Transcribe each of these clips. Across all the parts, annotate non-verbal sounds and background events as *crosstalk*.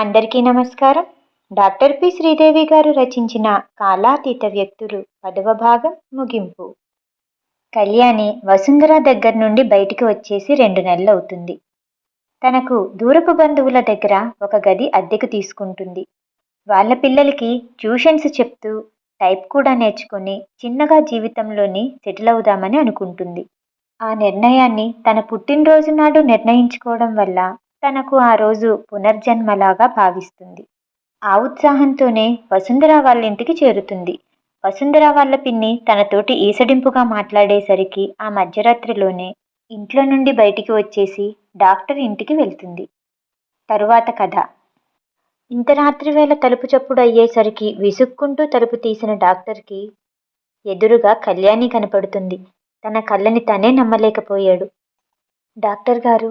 అందరికీ నమస్కారం. Doctor P. Sridevi గారు రచించిన కాలాతీత వ్యక్తులు పదవ భాగం ముగింపు. కళ్యాణి వసుంధర దగ్గర నుండి బయటికి వచ్చేసి రెండు నెలలు అవుతుంది తనకు దూరపు బంధువుల దగ్గర ఒక గది అద్దెకు తీసుకుంటుంది. వాళ్ళ పిల్లలకి ట్యూషన్స్ చెప్తూ టైప్ కూడా నేర్చుకొని చిన్నగా జీవితంలోని సెటిల్ అవుదామని అనుకుంటుంది. ఆ నిర్ణయాన్ని తన పుట్టినరోజు నాడు నిర్ణయించుకోవడం వల్ల తనకు ఆ రోజు పునర్జన్మలాగా భావిస్తుంది. ఆ ఉత్సాహంతోనే వసుంధర వాళ్ళ ఇంటికి చేరుతుంది. వసుంధర వాళ్ళ పిన్ని తనతోటి ఈసడింపుగా మాట్లాడేసరికి ఆ మధ్యరాత్రిలోనే ఇంట్లో నుండి బయటికి వచ్చేసి డాక్టర్ ఇంటికి వెళ్తుంది. తరువాత కథ. ఇంత రాత్రి వేళ తలుపు చప్పుడు అయ్యేసరికి విసుక్కుంటూ తలుపు తీసిన డాక్టర్కి ఎదురుగా కళ్యాణి కనపడుతుంది. తన కళ్ళని తనే నమ్మలేకపోయాడు. డాక్టర్ గారు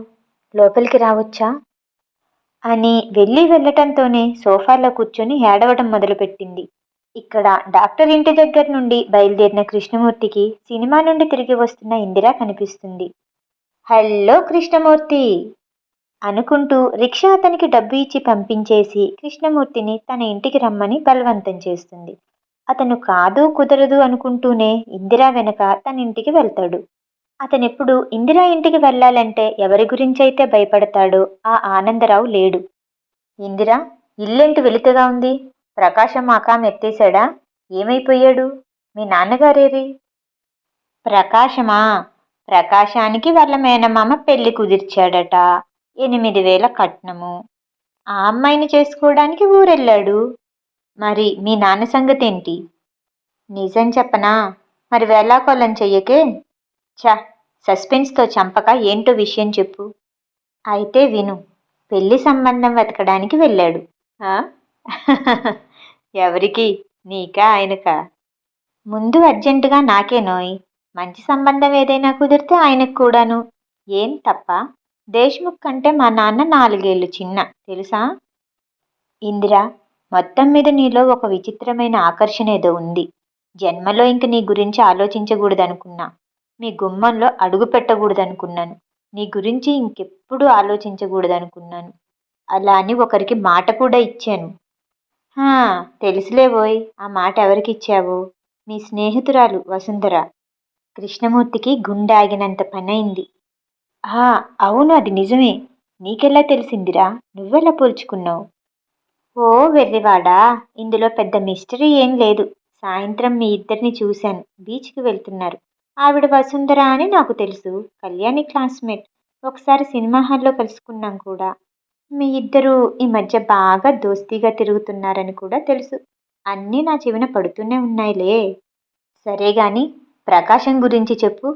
లోపలికి రావచ్చా? అని వెళ్ళి వెళ్ళటంతోనే సోఫాలో కూర్చొని ఏడవటం మొదలుపెట్టింది. ఇక్కడ డాక్టర్ ఇంటి దగ్గర నుండి బయలుదేరిన కృష్ణమూర్తికి సినిమా నుండి తిరిగి వస్తున్న ఇందిర కనిపిస్తుంది. హలో కృష్ణమూర్తి! అనుకుంటూ రిక్షా అతనికి డబ్బు ఇచ్చి పంపించేసి కృష్ణమూర్తిని తన ఇంటికి రమ్మని బలవంతం చేస్తుంది. అతను కాదు కుదరదు అనుకుంటూనే ఇందిరా వెనక తన ఇంటికి వెళ్తాడు. అతనెప్పుడు ఇందిరా ఇంటికి వెళ్ళాలంటే ఎవరి గురించైతే భయపడతాడో ఆ ఆనందరావు లేడు. ఇందిరా ఇల్లేంటి వెలితగా ఉంది? ప్రకాశం ఆకాం ఎత్తేశాడా? ఏమైపోయాడు? మీ నాన్నగారేరి? ప్రకాశమా? ప్రకాశానికి వాళ్ళ మేనమామ పెళ్ళి కుదిర్చాడట. ఎనిమిది వేల కట్నము. ఆ అమ్మాయిని చేసుకోవడానికి ఊరెళ్ళాడు. మరి మీ నాన్న సంగతి ఏంటి నిజం చెప్పనా? మరి వేళాకోళం చెయ్యకే? చ సస్పెన్స్తో చంపక ఏంటో విషయం చెప్పు. అయితే విను పెళ్ళి సంబంధం వెతకడానికి వెళ్ళాడు. *laughs* ఎవరికి? నీకా ఆయనకా? ముందు అర్జెంటుగా నాకే నోయ్. మంచి సంబంధం ఏదైనా కుదిరితే ఆయనకు కూడాను. ఏం తప్ప? దేశ్ముఖ్ కంటే మా నాన్న నాలుగేళ్ళు చిన్న తెలుసా? ఇందిరా మొత్తం మీద నీలో ఒక విచిత్రమైన ఆకర్షణ ఏదో ఉంది. జన్మలో ఇంక నీ గురించి ఆలోచించకూడదనుకున్నా. మీ గుమ్మంలో అడుగు పెట్టకూడదనుకున్నాను. నీ గురించి ఇంకెప్పుడు ఆలోచించకూడదనుకున్నాను. అలా అని ఒకరికి మాట కూడా ఇచ్చాను. తెలుసులేబోయ్ ఆ మాట ఎవరికి ఇచ్చావో? మీ స్నేహితురాలు వసుంధర. కృష్ణమూర్తికి గుండె ఆగినంత పనైంది. ఆ, అవును అది నిజమే. నీకెలా తెలిసిందిరా? నువ్వెలా పోల్చుకున్నావు? ఓ వెర్రివాడా ఇందులో పెద్ద మిస్టరీ ఏం లేదు. సాయంత్రం మీ ఇద్దరిని చూశాను. బీచ్కి వెళ్తున్నారు. ఆవిడ వసుంధర అని నాకు తెలుసు. కళ్యాణి క్లాస్మేట్ ఒకసారి సినిమా హాల్లో కలుసుకున్నాం కూడా. మీ ఇద్దరు ఈ మధ్య బాగా దోస్తీగా తిరుగుతున్నారని కూడా తెలుసు. అన్నీ నా చెవిన పడుతూనే ఉన్నాయిలే. సరే గాని ప్రకాశం గురించి చెప్పు.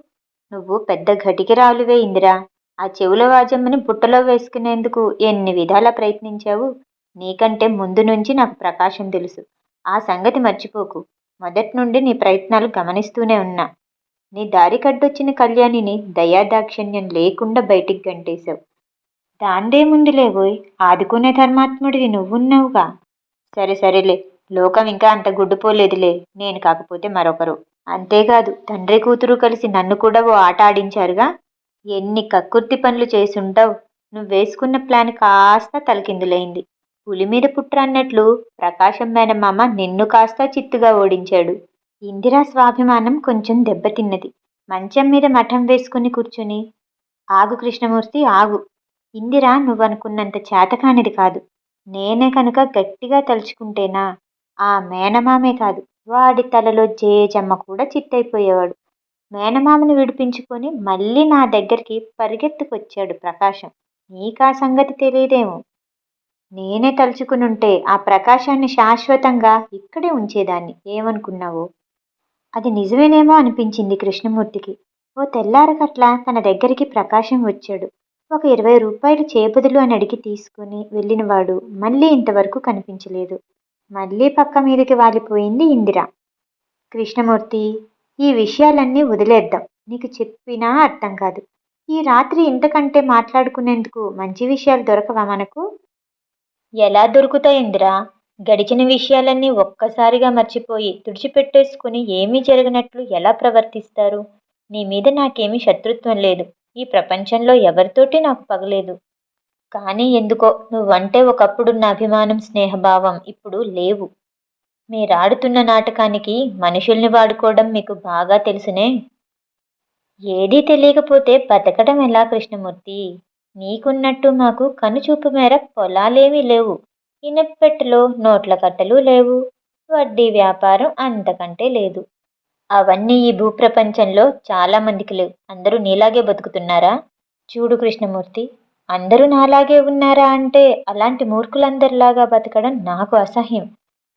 నువ్వు పెద్ద ఘటికిరాలువే ఇందిరా. ఆ చెవుల వాజమ్మని బుట్టలో వేసుకునేందుకు ఎన్ని విధాలా ప్రయత్నించావు? నీకంటే ముందు నుంచి నాకు ప్రకాశం తెలుసు. ఆ సంగతి మర్చిపోకు. మొదటి నుండి నీ ప్రయత్నాలు గమనిస్తూనే ఉన్నా. నీ దారి కడ్డొచ్చిన కళ్యాణిని దయాదాక్షిణ్యం లేకుండా బయటికి గంటేశావు. దాందేముందిలేవోయ్ ఆదుకునే ధర్మాత్ముడివి నువ్వున్నావుగా. సరే సరేలే. లోకం ఇంకా అంత గుడ్డుపోలేదులే నేను కాకపోతే మరొకరు. అంతేకాదు తండ్రి కూతురు కలిసి నన్ను కూడా ఓ ఆట ఆడించారుగా? ఎన్ని కక్కుర్తి పనులు చేసుంటావు? నువ్వు వేసుకున్న ప్లాన్ కాస్త తలకిందులైంది. పులి మీద పుట్ర అన్నట్లు ప్రకాశం మేనమామ నిన్ను కాస్త చిత్తుగా ఓడించాడు. ఇందిరా స్వాభిమానం కొంచెం దెబ్బతిన్నది. మంచం మీద మఠం వేసుకుని కూర్చుని ఆగు కృష్ణమూర్తి ఆగు. ఇందిరా నువ్వనుకున్నంత చేతకానిది కాదు. నేనే కనుక గట్టిగా తలుచుకుంటేనా? ఆ మేనమామే కాదు. వాడి తలలో జేజమ్మ కూడా చిట్టయిపోయేవాడు. మేనమామను విడిపించుకొని మళ్ళీ నా దగ్గరికి పరిగెత్తుకొచ్చాడు ప్రకాశం. నీకా సంగతి తెలియదేమో? నేనే తలుచుకునుంటే ఆ ప్రకాశాన్ని శాశ్వతంగా ఇక్కడే ఉంచేదాన్ని. ఏమనుకున్నావో? అది నిజమేనేమో అనిపించింది కృష్ణమూర్తికి. ఓ తెల్లారకట్ల తన దగ్గరికి ప్రకాశం వచ్చాడు. ఒక ఇరవై రూపాయలు చేపదులు అని అడిగి తీసుకుని వెళ్ళినవాడు మళ్ళీ ఇంతవరకు కనిపించలేదు. మళ్ళీ పక్క మీదకి వాలిపోయింది ఇందిర. కృష్ణమూర్తి ఈ విషయాలన్నీ వదిలేద్దాం. నీకు చెప్పినా అర్థం కాదు. ఈ రాత్రి ఇంతకంటే మాట్లాడుకునేందుకు మంచి విషయాలు దొరకవా మనకు? ఎలా దొరుకుతాయి ఇందిరా? గడిచిన విషయాలన్నీ ఒక్కసారిగా మర్చిపోయి తుడిచిపెట్టేసుకుని ఏమీ జరిగినట్లు ఎలా ప్రవర్తిస్తారు? నీ మీద నాకేమీ శత్రుత్వం లేదు. ఈ ప్రపంచంలో ఎవరితోటి నాకు పగలేదు. కానీ ఎందుకో నువ్వంటే ఒకప్పుడున్న అభిమానం స్నేహభావం ఇప్పుడు లేవు. మీరాడుతున్న నాటకానికి మనుషుల్ని వాడుకోవడం మీకు బాగా తెలుసునే? ఏదీ తెలియకపోతే బతకడం ఎలా కృష్ణమూర్తి? నీకున్నట్టు మాకు కనుచూపు మేర పొలాలేమీ లేవు. ఇనప్పెట్టెలో నోట్ల కట్టలు లేవు. వడ్డీ వ్యాపారం అంతకంటే లేదు. అవన్నీ ఈ భూప్రపంచంలో చాలామందికి లేవు. అందరూ నీలాగే బతుకుతున్నారా? చూడు కృష్ణమూర్తి అందరూ నాలాగే ఉన్నారా అంటే అలాంటి మూర్ఖులందరిలాగా బతకడం నాకు అసహ్యం.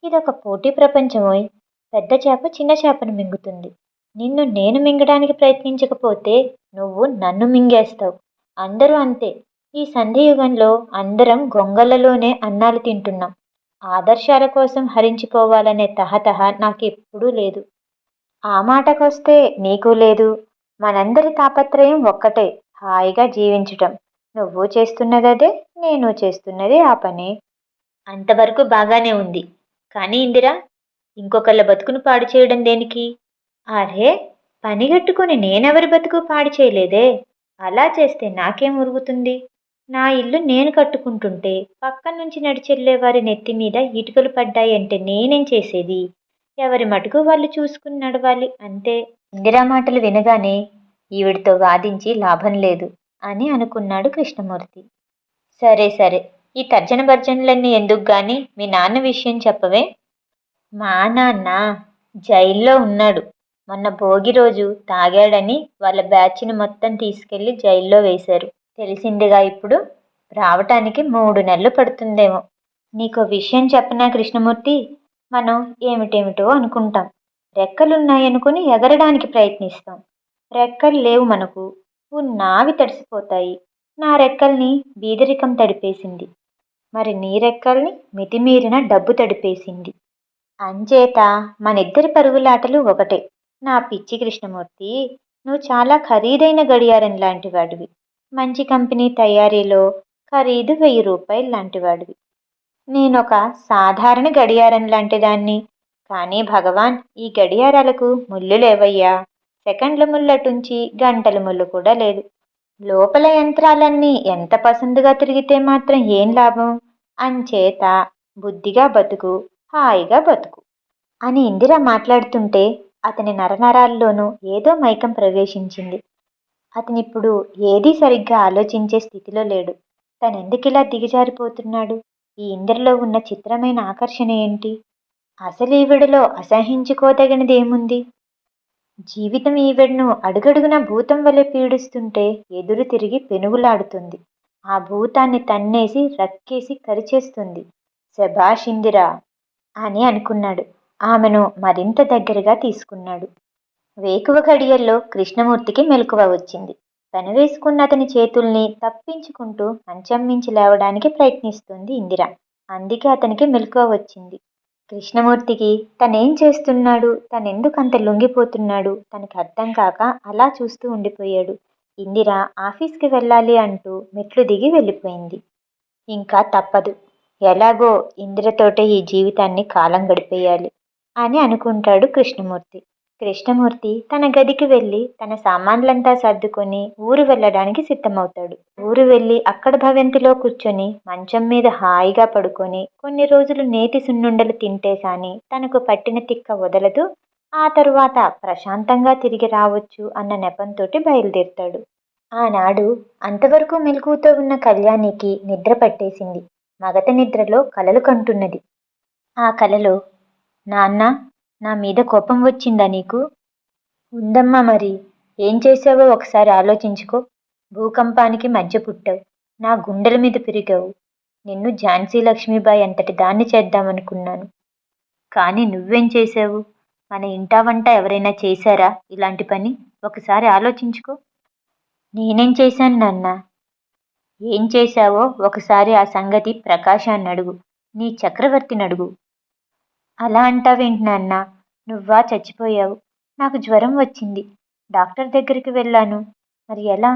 ఇదొక పోటీ ప్రపంచమోయ్ పెద్ద చేప చిన్న చేపను మింగుతుంది. నిన్ను నేను మింగడానికి ప్రయత్నించకపోతే నువ్వు నన్ను మింగేస్తావు. అందరూ అంతే. ఈ సంధియుగంలో అందరం గొంగళ్ళలోనే అన్నాలు తింటున్నాం. ఆదర్శాల కోసం హరించిపోవాలనే తహతహ నాకెప్పుడూ లేదు. ఆ మాటకొస్తే నీకు లేదు. మనందరి తాపత్రయం ఒక్కటే హాయిగా జీవించటం. నువ్వు చేస్తున్నదదే నేను చేస్తున్నది ఆ పని. అంతవరకు బాగానే ఉంది. కానీ ఇందిరా ఇంకొకళ్ళ బతుకును పాడు చేయడం దేనికి? అరే పనిగట్టుకుని నేనెవరి బతుకు పాడు చేయలేదే? అలా చేస్తే నాకేం ఉరుగుతుంది? నా ఇల్లు నేను కట్టుకుంటుంటే పక్క నుంచి నడిచెల్లే వారి నెత్తి మీద ఇటుకలు పడ్డాయంటే నేనేం చేసేది? ఎవరి మటుకు వాళ్ళు చూసుకుని నడవాలి అంతే. ఇందిరా మాటలు వినగానే ఈవిడితో వాదించి లాభం లేదు అని అనుకున్నాడు కృష్ణమూర్తి. సరే సరే. ఈ తర్జన భర్జనలన్నీ ఎందుకు గాని మీ నాన్న విషయం చెప్పవే? మా నాన్న జైల్లో ఉన్నాడు. మొన్న భోగి రోజు తాగాడని వాళ్ళ బ్యాచ్ని మొత్తం తీసుకెళ్ళి జైల్లో వేశారు. తెలిసిందిగా ఇప్పుడు. రావటానికి మూడు నెలలు పడుతుందేమో. నీకు విషయం చెప్పనా కృష్ణమూర్తి? మనం ఏమిటేమిటో అనుకుంటాం. రెక్కలున్నాయనుకుని ఎగరడానికి ప్రయత్నిస్తాం. రెక్కలు లేవు మనకు. ఉన్నావి తడిసిపోతాయి. నా రెక్కల్ని బీదరికం తడిపేసింది. మరి నీ రెక్కల్ని మితిమీరిన డబ్బు తడిపేసింది. అంచేత మనిద్దరి పరుగులాటలు ఒకటే. నా పిచ్చి కృష్ణమూర్తి నువ్వు చాలా ఖరీదైన గడియారం లాంటి వాడివి. మంచి కంపెనీ తయారీలో ఖరీదు వెయ్యి రూపాయలు లాంటివాడివి. నేనొక సాధారణ గడియారం లాంటి దాన్ని కానీ భగవాన్ ఈ గడియారాలకు ముళ్ళు లేవయ్యా. సెకండ్ల ముళ్ళటుంచి గంటల ముళ్ళు కూడా లేదు. లోపల యంత్రాలన్నీ ఎంత పసందుగా తిరిగితే మాత్రం ఏం లాభం? అంచేత బుద్ధిగా బతుకు హాయిగా బతుకు అని ఇందిర మాట్లాడుతుంటే అతని నరనరాల్లోనూ ఏదో మైకం ప్రవేశించింది. అతనిప్పుడు ఏదీ సరిగ్గా ఆలోచించే స్థితిలో లేడు. తనెందుకిలా దిగజారిపోతున్నాడు? ఈ ఇందరిలో ఉన్న చిత్రమైన ఆకర్షణ ఏంటి? అసలు ఈవిడలో అసహించుకోదగినది ఏముంది జీవితం ఈవిడను అడుగడుగున భూతం వలె పీడిస్తుంటే ఎదురు తిరిగి పెనుగులాడుతుంది. ఆ భూతాన్ని తన్నేసి రక్కేసి కరిచేస్తుంది. శభాషిందిరా అని అనుకున్నాడు. ఆమెను మరింత దగ్గరగా తీసుకున్నాడు. వేకువ గడియల్లో కృష్ణమూర్తికి మెలకువ వచ్చింది. పెనవేసుకున్న అతని చేతుల్ని తప్పించుకుంటూ మంచం మించి లేవడానికి ప్రయత్నిస్తుంది ఇందిర. అందుకే అతనికి మెలకువ వచ్చింది. కృష్ణమూర్తికి తనేం చేస్తున్నాడు? తనెందుకు అంత లొంగిపోతున్నాడు? తనకి అర్థం కాక అలా చూస్తూ ఉండిపోయాడు. ఇందిర ఆఫీస్కి వెళ్ళాలి అంటూ మెట్లు దిగి వెళ్ళిపోయింది. ఇంకా తప్పదు. ఎలాగో ఇందిరతోటే ఈ జీవితాన్ని కాలం గడిపేయాలి అని అనుకుంటాడు కృష్ణమూర్తి. కృష్ణమూర్తి తన గదికి వెళ్ళి తన సామాన్లంతా సర్దుకొని ఊరు వెళ్ళడానికి సిద్ధమవుతాడు. ఊరు వెళ్ళి అక్కడ భవంతిలో కూర్చొని మంచం మీద హాయిగా పడుకొని కొన్ని రోజులు నేతి సున్నుండలు తింటే కానీ తనకు పట్టిన తిక్క వదలదు ఆ తరువాత ప్రశాంతంగా తిరిగి రావచ్చు అన్న నెపంతోటి బయలుదేరుతాడు. ఆనాడు అంతవరకు మెలకువతో ఉన్న కళ్యాణికి నిద్ర పట్టేసింది. మగత నిద్రలో కలలు కంటున్నది. ఆ కలలో నాన్న నా మీద కోపం వచ్చిందా నీకు? ఉందమ్మా మరి. ఏం చేసావో ఒకసారి ఆలోచించుకో. భూకంపానికి మధ్య పుట్టావు. నా గుండెల మీద పెరిగావు. నిన్ను ఝాన్సీ లక్ష్మీబాయి అంతటి దాన్ని చేద్దామనుకున్నాను. కానీ నువ్వేం చేసావు మన ఇంటా వంట ఎవరైనా చేశారా ఇలాంటి పని? ఒకసారి ఆలోచించుకో. నేనేం చేశాను నాన్న? ఏం చేశావో ఒకసారి ఆ సంగతి ప్రకాశాన్ని అడుగు. నీ చక్రవర్తిని అడుగు. అలా అంటావేంటి నాన్న? నువ్వా చచ్చిపోయావు. నాకు జ్వరం వచ్చింది. డాక్టర్ దగ్గరికి వెళ్ళాను. మరి ఎలా?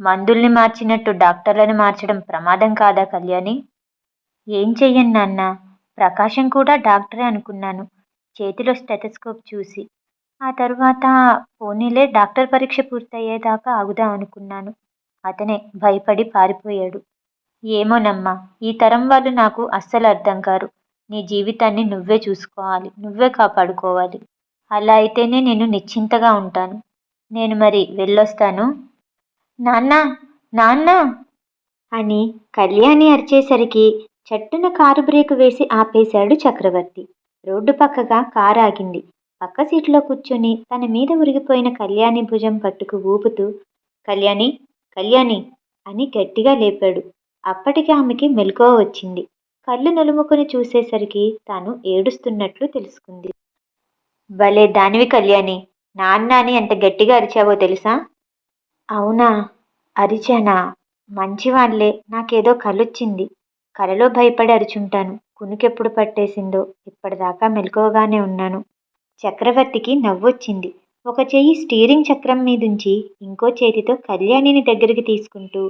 మందుల్ని మార్చినట్టు డాక్టర్లను మార్చడం ప్రమాదం కాదా కళ్యాణి? ఏం చెయ్యను నాన్న. ప్రకాశం కూడా డాక్టరే అనుకున్నాను. చేతిలో స్టెథస్కోప్ చూసి. ఆ తర్వాత పోనీలే డాక్టర్ పరీక్ష పూర్తయ్యేదాకా ఆగుదాం అనుకున్నాను. అతనే భయపడి పారిపోయాడు. ఏమోనమ్మా ఈ తరం వాళ్ళు నాకు అస్సలు అర్థం కారు. నీ జీవితాన్ని నువ్వే చూసుకోవాలి నువ్వే కాపాడుకోవాలి. అలా అయితేనే నేను నిశ్చింతగా ఉంటాను. నేను మరి వెళ్ళొస్తాను? నాన్న నాన్న! అని కళ్యాణి అరిచేసరికి చట్టున కారు బ్రేకు వేసి ఆపేశాడు చక్రవర్తి. రోడ్డు పక్కగా కారు ఆగింది. పక్క సీట్లో కూర్చొని తన మీద ఉరిగిపోయిన కళ్యాణి భుజం పట్టుకు ఊపుతూ కళ్యాణి కళ్యాణి! అని గట్టిగా లేపాడు. అప్పటికి ఆమెకి మెలకువ వచ్చింది. కళ్ళు నలుముకొని చూసేసరికి తాను ఏడుస్తున్నట్లు తెలుసుకుంది. భలే దానివి కళ్యాణి నాన్న అని ఎంత గట్టిగా అరిచావో తెలుసా? అవునా అరిచానా? మంచివాళ్ళే నాకేదో కలొచ్చింది కలలో భయపడి అరుచుంటాను. కునుకెప్పుడు పట్టేసిందో ఇప్పటిదాకా మెలకువగానే ఉన్నాను. చక్రవర్తికి నవ్వొచ్చింది. ఒక చెయ్యి స్టీరింగ్ చక్రం మీదుంచి ఇంకో చేతితో కళ్యాణిని దగ్గరికి తీసుకుంటూ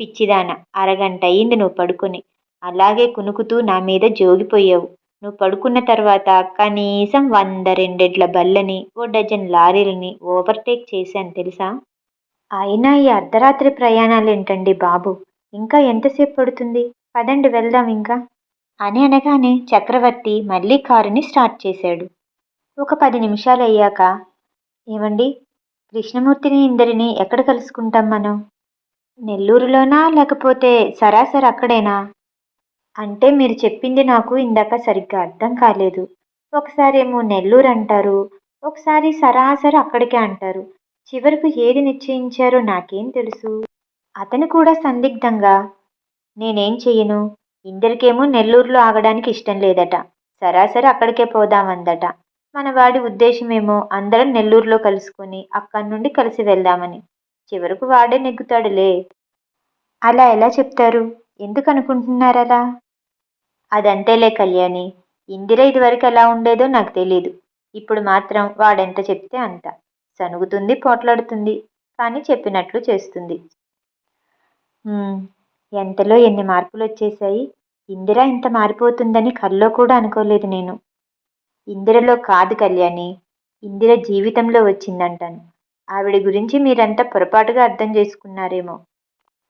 పిచ్చిదాన అరగంట అయింది నువ్వు పడుకొని. అలాగే కునుకుతూ నా మీద జోగిపోయావు. నువ్వు పడుకున్న తర్వాత కనీసం వంద రెండెడ్ల బల్లని ఓ డజన్ లారీలని ఓవర్టేక్ చేశాను తెలుసా? అయినా ఈ అర్ధరాత్రి ప్రయాణాలు ఏంటండి బాబు? ఇంకా ఎంతసేపు పడుతుంది? పదండి వెళ్దాం ఇంకా. అని అనగానే చక్రవర్తి మళ్ళీ కారుని స్టార్ట్ చేశాడు. ఒక పది నిమిషాలు అయ్యాక ఏమండి? కృష్ణమూర్తిని ఇందరిని ఎక్కడ కలుసుకుంటాం మనం? నెల్లూరులోనా లేకపోతే సరాసరి అక్కడేనా? అంటే మీరు చెప్పింది నాకు ఇందాక సరిగ్గా అర్థం కాలేదు. ఒకసారి ఏమో నెల్లూరు అంటారు. ఒకసారి సరాసరి అక్కడికే అంటారు. చివరకు ఏది నిశ్చయించారో నాకేం తెలుసు? అతను కూడా సందిగ్ధంగా నేనేం చెయ్యను? ఇందరికేమో నెల్లూరులో ఆగడానికి ఇష్టం లేదట. సరాసరి అక్కడికే పోదామందట. మన వాడి ఉద్దేశమేమో అందరం నెల్లూరులో కలుసుకొని అక్కడి నుండి కలిసి వెళ్దామని. చివరకు వాడే నెగ్గుతాడులే. అలా ఎలా చెప్తారు? ఎందుకు అనుకుంటున్నారలా? అలా అదంతేలే కళ్యాణి ఇందిర ఇదివరకు ఎలా ఉండేదో నాకు తెలీదు. ఇప్పుడు మాత్రం వాడెంత చెప్తే అంత. సనుగుతుంది పోట్లాడుతుంది కానీ చెప్పినట్లు చేస్తుంది. ఎంతలో ఎన్ని మార్పులు వచ్చేసాయి ఇందిర ఇంత మారిపోతుందని కల్లో కూడా అనుకోలేదు నేను. ఇందిరలో కాదు కళ్యాణి ఇందిర జీవితంలో వచ్చిందంటాను. ఆవిడ గురించి మీరంతా పొరపాటుగా అర్థం చేసుకున్నారేమో.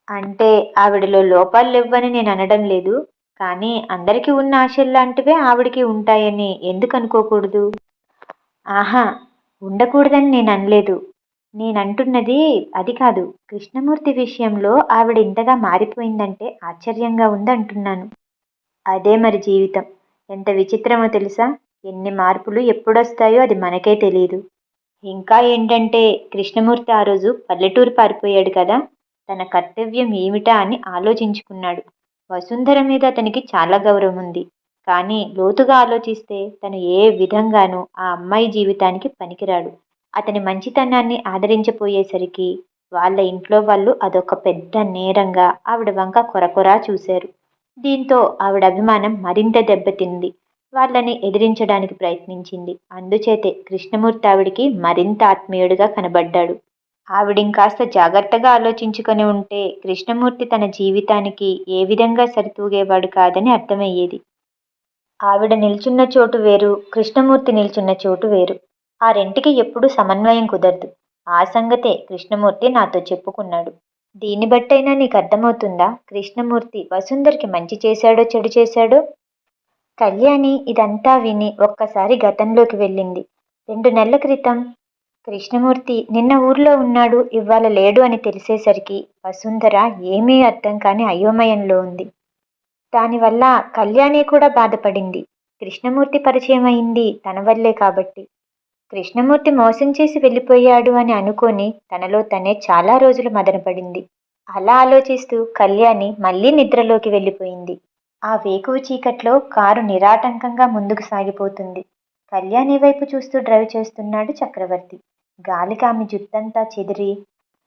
అంటే ఆవిడలో లోపాలు లేవని నేను అనడం లేదు. కానీ అందరికీ ఉన్న ఆశల్లాంటివే ఆవిడికి ఉంటాయని ఎందుకు అనుకోకూడదు? ఆహా ఉండకూడదని నేను అనలేదు. నేనంటున్నది అది కాదు. కృష్ణమూర్తి విషయంలో ఆవిడ ఇంతగా మారిపోయిందంటే ఆశ్చర్యంగా ఉందంటున్నాను అదే మరి జీవితం. ఎంత విచిత్రమో తెలుసా? ఎన్ని మార్పులు ఎప్పుడొస్తాయో అది మనకే తెలియదు ఇంకా ఏంటంటే కృష్ణమూర్తి ఆ రోజు పల్లెటూరు పారిపోయాడు కదా? తన కర్తవ్యం ఏమిటా అని ఆలోచించుకున్నాడు. వసుంధర మీద అతనికి చాలా గౌరవం ఉంది కానీ లోతుగా ఆలోచిస్తే తను ఏ విధంగానూ ఆ అమ్మాయి జీవితానికి పనికిరాడు. అతని మంచితనాన్ని ఆదరించపోయేసరికి వాళ్ళ ఇంట్లో వాళ్ళు అదొక పెద్ద నేరంగా ఆవిడ వంక కొరకొరా చూశారు. దీంతో ఆవిడ అభిమానం మరింత దెబ్బతింది. వాళ్ళని ఎదిరించడానికి ప్రయత్నించింది. అందుచేతే కృష్ణమూర్తి ఆవిడికి మరింత ఆత్మీయుడిగా కనబడ్డాడు. ఆవిడింకాస్త జాగ్రత్తగా ఆలోచించుకొని ఉంటే కృష్ణమూర్తి తన జీవితానికి ఏ విధంగా సరితూగేవాడు కాదని అర్థమయ్యేది. ఆవిడ నిల్చున్న చోటు వేరు కృష్ణమూర్తి నిల్చున్న చోటు వేరు. ఆ రెంటికి ఎప్పుడూ సమన్వయం కుదరదు. ఆ సంగతే కృష్ణమూర్తి నాతో చెప్పుకున్నాడు. దీన్ని బట్టైనా నీకు అర్థమవుతుందా? కృష్ణమూర్తి వసుంధర్కి మంచి చేశాడో చెడు చేశాడో? కళ్యాణి ఇదంతా విని ఒక్కసారి గతంలోకి వెళ్ళింది. రెండు నెలల క్రితం కృష్ణమూర్తి నిన్న ఊర్లో ఉన్నాడు ఇవాళ లేడు అని తెలిసేసరికి వసుంధర ఏమీ అర్థం కాని అయోమయంలో ఉంది. దానివల్ల కళ్యాణి కూడా బాధపడింది. కృష్ణమూర్తి పరిచయం అయింది తన వల్లే కాబట్టి. కృష్ణమూర్తి మోసం చేసి వెళ్ళిపోయాడు అని అనుకొని తనలో తనే చాలా రోజులు మదనపడింది. అలా ఆలోచిస్తూ కళ్యాణి మళ్ళీ నిద్రలోకి వెళ్ళిపోయింది. ఆ వేకువ చీకట్లో కారు నిరాటంకంగా ముందుకు సాగిపోతుంది. కళ్యాణి వైపు చూస్తూ డ్రైవ్ చేస్తున్నాడు చక్రవర్తి. గాలికి ఆమె జుత్తంతా చెదిరి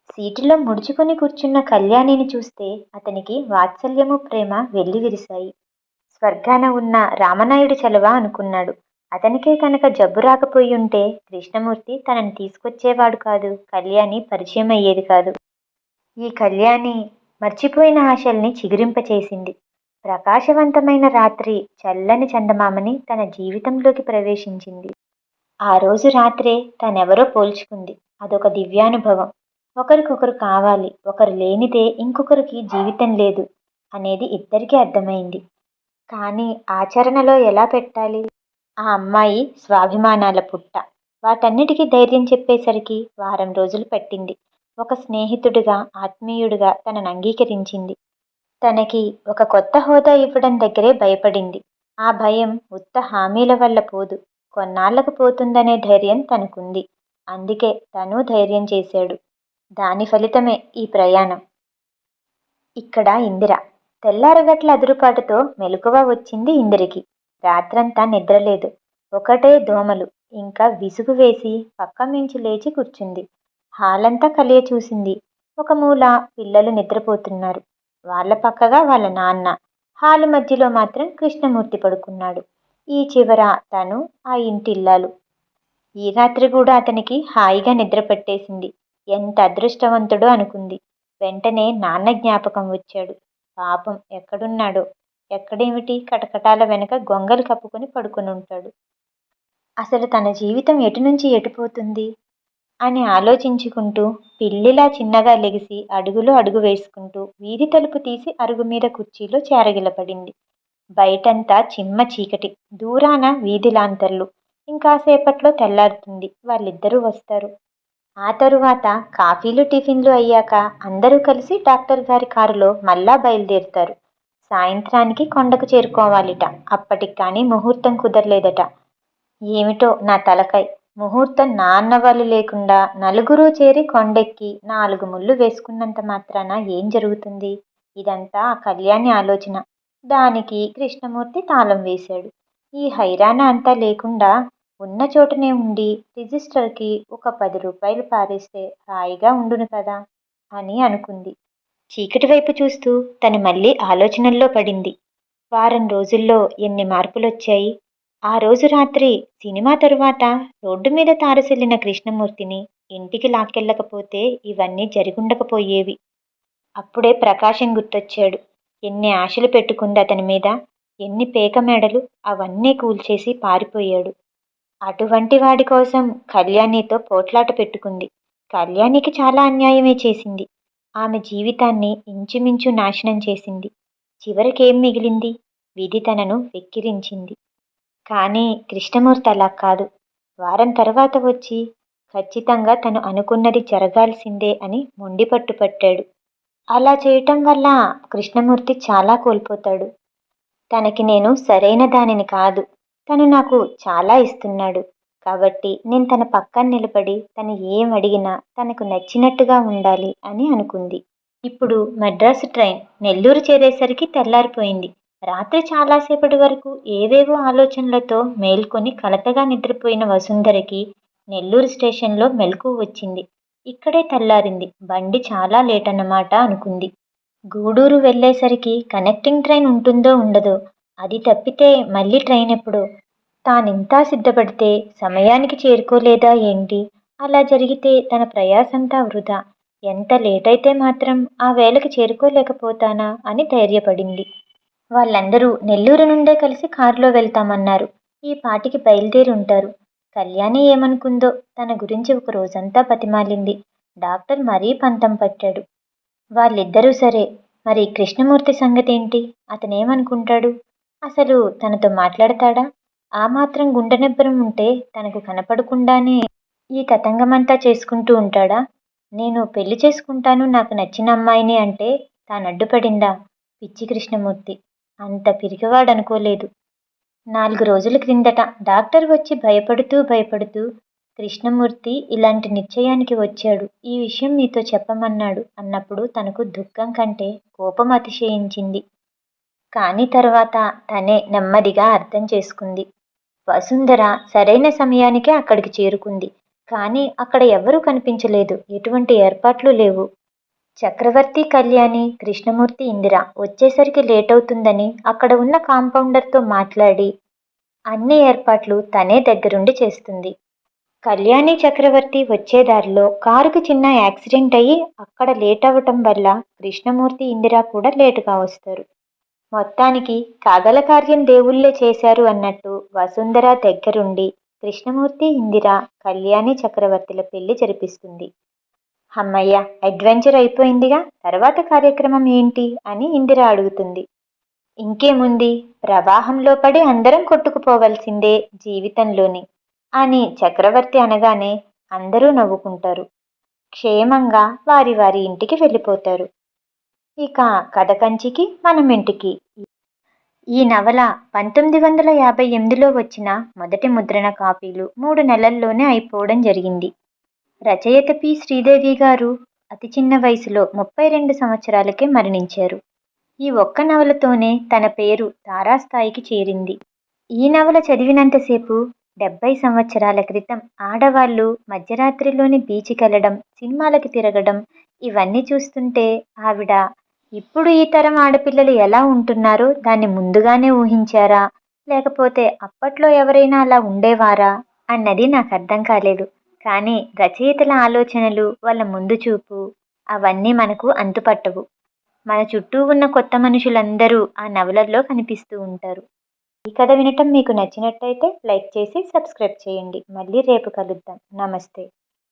సీటులో ముడుచుకొని కూర్చున్న కళ్యాణిని చూస్తే అతనికి వాత్సల్యము ప్రేమ వెల్లివిరిశాయి స్వర్గాన ఉన్న రామనాయుడు చలవ అనుకున్నాడు. అతనికే కనుక జబ్బు రాకపోయి ఉంటే కృష్ణమూర్తి తనని తీసుకొచ్చేవాడు కాదు కళ్యాణి పరిచయం అయ్యేది కాదు. ఈ కళ్యాణి మర్చిపోయిన ఆశల్ని చిగురింపచేసింది. ప్రకాశవంతమైన రాత్రి చల్లని చందమామని తన జీవితంలోకి ప్రవేశించింది. ఆ రోజు రాత్రే తనెవరో పోల్చుకుంది. అదొక దివ్యానుభవం. ఒకరికొకరు కావాలి ఒకరు లేనిదే ఇంకొకరికి జీవితం లేదు అనేది ఇద్దరికీ అర్థమైంది. కానీ ఆచరణలో ఎలా పెట్టాలి? ఆ అమ్మాయి స్వాభిమానాల పుట్ట. వాటన్నిటికీ ధైర్యం చెప్పేసరికి వారం రోజులు పట్టింది. ఒక స్నేహితుడిగా ఆత్మీయుడిగా తనను అంగీకరించింది. తనకి ఒక కొత్త హోదా ఇవ్వడం దగ్గరే భయపడింది. ఆ భయం ఉత్త హామీల వల్ల పోదు. కొన్నాళ్ళకు పోతుందనే ధైర్యం తనకుంది. అందుకే తను ధైర్యం చేశాడు. దాని ఫలితమే ఈ ప్రయాణం. ఇక్కడ ఇందిర. తెల్లారగట్ల అదురుపాటుతో మెలకువ వచ్చింది ఇందిరికి. రాత్రంతా నిద్రలేదు. ఒకటే దోమలు. ఇంకా విసుగు వేసి పక్క మించి లేచి కూర్చుంది. హాలంతా కలియ చూసింది. ఒక మూల పిల్లలు నిద్రపోతున్నారు. వాళ్ళ పక్కగా వాళ్ళ నాన్న. హాలు మధ్యలో మాత్రం కృష్ణమూర్తి పడుకున్నాడు. ఈ చివర తను ఆ ఇంటిల్లాలు. ఈ రాత్రి కూడా అతనికి హాయిగా నిద్ర పట్టేసింది. ఎంత అదృష్టవంతుడో అనుకుంది. వెంటనే నాన్న జ్ఞాపకం వచ్చాడు. పాపం ఎక్కడున్నాడో ఎక్కడేమిటి కటకటాల వెనక గొంగలు కప్పుకొని పడుకొని ఉంటాడు. అసలు తన జీవితం ఎటు నుంచి ఎటుపోతుంది అని ఆలోచించుకుంటూ పిల్లిలా చిన్నగా లెగిసి అడుగులో అడుగు వేసుకుంటూ వీధి తలుపు తీసి అరుగు మీద కుర్చీలో చేరగిలపడింది. బయటంతా చిమ్మ చీకటి దూరాన వీధి లాంతర్లు ఇంకాసేపట్లో తెల్లారుతుంది వాళ్ళిద్దరూ వస్తారు. ఆ తరువాత కాఫీలు టిఫిన్లు అయ్యాక అందరూ కలిసి డాక్టర్ గారి కారులో మళ్ళా బయలుదేరుతారు. సాయంత్రానికి కొండకు చేరుకోవాలిట అప్పటికి కానీ ముహూర్తం కుదరలేదట. ఏమిటో నా తలకై ముహూర్తం నాన్న వాళ్ళు లేకుండా నలుగురు చేరి కొండెక్కి నాలుగు ముళ్ళు వేసుకున్నంత మాత్రాన ఏం జరుగుతుంది? ఇదంతా ఆ కళ్యాణి ఆలోచన. దానికి కృష్ణమూర్తి తాళం వేశాడు. ఈ హైరాణ అంతా లేకుండా ఉన్న చోటనే ఉండి రిజిస్టర్కి ఒక పది రూపాయలు పారేస్తే హాయిగా ఉండును కదా అని అనుకుంది. చీకటి వైపు చూస్తూ తను మళ్ళీ ఆలోచనల్లో పడింది. వారం రోజుల్లో ఎన్ని మార్పులొచ్చాయి. ఆ రోజు రాత్రి సినిమా తరువాత రోడ్డు మీద తారసిల్లిన కృష్ణమూర్తిని ఇంటికి లాక్కెళ్ళకపోతే ఇవన్నీ జరిగుండకపోయేవి. అప్పుడే ప్రకాశం గుర్తొచ్చాడు. ఎన్ని ఆశలు పెట్టుకుంది అతని మీద ఎన్ని పేక మేడలు అవన్నీ కూల్చేసి పారిపోయాడు. అటువంటి వాడి కోసం కళ్యాణితో పోట్లాట పెట్టుకుంది. కళ్యాణికి చాలా అన్యాయమే చేసింది. ఆమె జీవితాన్ని ఇంచుమించు నాశనం చేసింది. చివరికేం మిగిలింది? విధి తనను వెక్కిరించింది. కానీ కృష్ణమూర్తి అలా కాదు. వారం తర్వాత వచ్చి ఖచ్చితంగా తను అనుకున్నది జరగాల్సిందే అని మొండిపట్టుపట్టాడు అలా చేయటం వల్ల కృష్ణమూర్తి చాలా కోల్పోతాడు. తనకి నేను సరైన దానిని కాదు. తను నాకు చాలా ఇస్తున్నాడు. కాబట్టి నేను తన పక్కన నిలబడి తను ఏం అడిగినా తనకు నచ్చినట్టుగా ఉండాలి అని అనుకుంది. ఇప్పుడు మద్రాసు ట్రైన్ నెల్లూరు చేరేసరికి తెల్లారిపోయింది. రాత్రి చాలాసేపటి వరకు ఏవేవో ఆలోచనలతో మేల్కొని కలతగా నిద్రపోయిన వసుంధరకి నెల్లూరు స్టేషన్లో మెలకు వచ్చింది. ఇక్కడే తెల్లారింది. బండి చాలా లేట్ అన్నమాట అనుకుంది. గూడూరు వెళ్ళేసరికి కనెక్టింగ్ ట్రైన్ ఉంటుందో ఉండదో అది తప్పితే మళ్ళీ ట్రైన్ ఎప్పుడు? తానింతా సిద్ధపడితే సమయానికి చేరుకోలేదా ఏంటి? అలా జరిగితే తన ప్రయాసంతా వృధా. ఎంత లేట్ అయితే మాత్రం ఆ వేళకి చేరుకోలేకపోతానా అని ధైర్యపడింది. వాళ్ళందరూ నెల్లూరు నుండే కలిసి కారులో వెళ్తామన్నారు. ఈ పాటికి బయలుదేరి ఉంటారు. కళ్యాణి ఏమనుకుందో తన గురించి ఒక రోజంతా బతిమాలింది. డాక్టర్ మరీ పంతం పట్టాడు. వాళ్ళిద్దరూ సరే మరి కృష్ణమూర్తి సంగతి ఏంటి అతనేమనుకుంటాడు? అసలు తనతో మాట్లాడతాడా? ఆ మాత్రం గుండెనెబ్బరం ఉంటే తనకు కనపడకుండానే ఈ తతంగమంతా చేసుకుంటూ ఉంటాడా? నేను పెళ్ళి చేసుకుంటాను నాకు నచ్చిన అమ్మాయిని అంటే తాను అడ్డుపడిందా పిచ్చి కృష్ణమూర్తి. అంత పిరికివాడనుకోలేదు. నాలుగు రోజుల క్రిందట డాక్టర్ వచ్చి భయపడుతూ భయపడుతూ కృష్ణమూర్తి ఇలాంటి నిశ్చయానికి వచ్చాడు. ఈ విషయం నీతో చెప్పమన్నాడు. అన్నప్పుడు తనకు దుఃఖం కంటే కోపం అతిశయించింది. కానీ తర్వాత తనే నెమ్మదిగా అర్థం చేసుకుంది. వసుంధర సరైన సమయానికే అక్కడికి చేరుకుంది. కానీ అక్కడ ఎవరూ కనిపించలేదు. ఎటువంటి ఏర్పాట్లు లేవు. చక్రవర్తి కళ్యాణి కృష్ణమూర్తి ఇందిర వచ్చేసరికి లేట్ అవుతుందని అక్కడ ఉన్న కాంపౌండర్తో మాట్లాడి అన్ని ఏర్పాట్లు తనే దగ్గరుండి చేస్తుంది. కళ్యాణి చక్రవర్తి వచ్చే దారిలో కారుకు చిన్న యాక్సిడెంట్ అయ్యి అక్కడ లేట్ అవ్వటం వల్ల కృష్ణమూర్తి ఇందిర కూడా లేటుగా వస్తారు. మొత్తానికి కాగల కార్యం దేవుళ్ళే చేశారు అన్నట్టు వసుంధర దగ్గరుండి కృష్ణమూర్తి ఇందిర కళ్యాణి చక్రవర్తుల పెళ్ళి జరిపిస్తుంది. అమ్మయ్య అడ్వెంచర్ అయిపోయిందిగా. తర్వాత కార్యక్రమం ఏంటి? అని ఇందిర అడుగుతుంది. ఇంకేముంది? ప్రవాహంలో పడి అందరం కొట్టుకుపోవలసిందే జీవితంలోని అని చక్రవర్తి అనగానే అందరూ నవ్వుకుంటారు. క్షేమంగా వారి వారి ఇంటికి వెళ్ళిపోతారు. ఇక కథ కంచికి మనం ఇంటికి. ఈ నవల పంతొమ్మిది వందల యాభై ఎనిమిదిలో వచ్చిన మొదటి ముద్రణ కాపీలు మూడు నెలల్లోనే అయిపోవడం జరిగింది. రచయిత పి శ్రీదేవి గారు అతి చిన్న వయసులో ముప్పై రెండు సంవత్సరాలకే మరణించారు. ఈ ఒక్క నవలతోనే తన పేరు తారాస్థాయికి చేరింది. ఈ నవల చదివినంతసేపు డెబ్బై సంవత్సరాల క్రితం ఆడవాళ్ళు మధ్యరాత్రిలోని బీచ్కి వెళ్ళడం సినిమాలకి తిరగడం ఇవన్నీ చూస్తుంటే ఆవిడ ఇప్పుడు ఈ తరం ఆడపిల్లలు ఎలా ఉంటున్నారో దాన్ని ముందుగానే ఊహించారా? లేకపోతే అప్పట్లో ఎవరైనా అలా ఉండేవారా? అన్నది నాకు అర్థం కాలేదు. కానీ రచయితల ఆలోచనలు వాళ్ళ ముందు చూపు అవన్నీ మనకు అంతుపట్టవు. మన చుట్టూ ఉన్న కొత్త మనుషులందరూ ఆ నవలల్లో కనిపిస్తూ ఉంటారు. ఈ కథ వినటం మీకు నచ్చినట్టయితే లైక్ చేసి సబ్స్క్రైబ్ చేయండి. మళ్ళీ రేపు కలుద్దాం. నమస్తే.